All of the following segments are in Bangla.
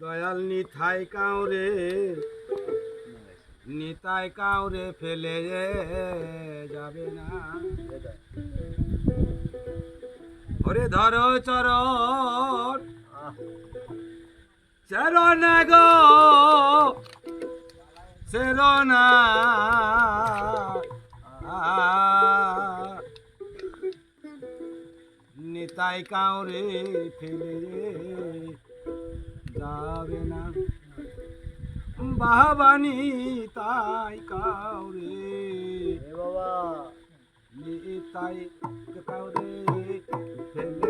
দয়াল নিথাই কাউরে, নিতাই কাউরে ফেলে যাবে না। ওরে ধরো চরণ চরণ গো, চরণা নিতাই কাউরে ফেলে যাবে না। বাবানি তাই কাউরে। বাবা। তাই কাউরে। ফেলে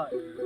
ফেলে